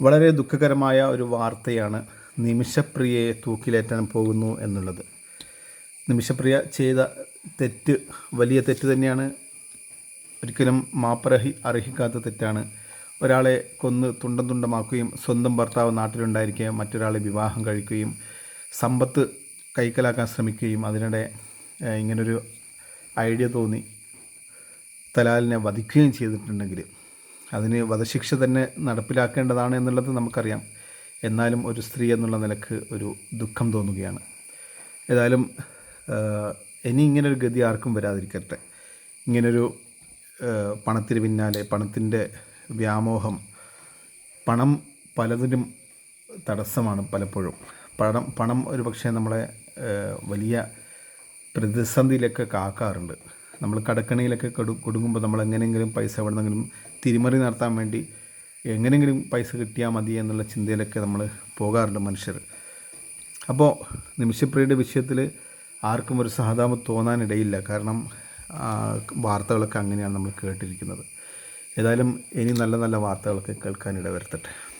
വളരെ ദുഃഖകരമായ ഒരു വാർത്തയാണ് നിമിഷപ്രിയയെ തൂക്കിലേറ്റാൻ പോകുന്നു എന്നുള്ളത്. നിമിഷപ്രിയ ചെയ്ത തെറ്റ് വലിയ തെറ്റ് തന്നെയാണ്. ഒരിക്കലും മാപ്പറഹി അർഹിക്കാത്ത തെറ്റാണ്. ഒരാളെ കൊന്ന് തുണ്ടം തുണ്ടമാക്കുകയും സ്വന്തം ഭർത്താവ് നാട്ടിലുണ്ടായിരിക്കെ മറ്റൊരാളെ വിവാഹം കഴിക്കുകയും സമ്പത്ത് കൈക്കലാക്കാൻ ശ്രമിക്കുകയും അതിനിടെ ഇങ്ങനൊരു ഐഡിയ തോന്നി. തലാലിനെ വധിക്കുകയും ചെയ്തിട്ടുണ്ടെങ്കിൽ അതിന് വധശിക്ഷ തന്നെ നടപ്പിലാക്കേണ്ടതാണ് എന്നുള്ളത് നമുക്കറിയാം. എന്നാലും ഒരു സ്ത്രീ എന്നുള്ള നിലയ്ക്ക് ഒരു ദുഃഖം തോന്നുകയാണ്. ഏതായാലും ഇനി ഇങ്ങനൊരു ഗതി ആർക്കും വരാതിരിക്കട്ടെ. ഇങ്ങനൊരു പണത്തിന് പിന്നാലെ പണത്തിന്റെ വ്യാമോഹം പണം പലതിനും തടസ്സമാണ് പലപ്പോഴും. പണം പണം ഒരു പക്ഷേ നമ്മളെ വലിയ പ്രതിസന്ധിയിലൊക്കെ കാക്കാറുണ്ട്. നമ്മൾ കടക്കണിയിലൊക്കെ കൊടു കൊടുങ്ങുമ്പോൾ നമ്മൾ എങ്ങനെയെങ്കിലും പൈസ എവിടെന്നെങ്കിലും തിരിമറി നടത്താൻ വേണ്ടി എങ്ങനെയെങ്കിലും പൈസ കിട്ടിയാൽ മതി എന്നുള്ള ചിന്തയിലൊക്കെ നമ്മൾ പോകാറുണ്ട് മനുഷ്യർ. അപ്പോൾ നിമിഷപ്രിയയുടെ വിഷയത്തിൽ ആർക്കും ഒരു സഹതാപം തോന്നാനിടയില്ല. കാരണം വാർത്തകളൊക്കെ അങ്ങനെയാണ് നമ്മൾ കേട്ടിരിക്കുന്നത്. ഏതായാലും ഇനി നല്ല നല്ല വാർത്തകളൊക്കെ കേൾക്കാനിട വരുത്തട്ടെ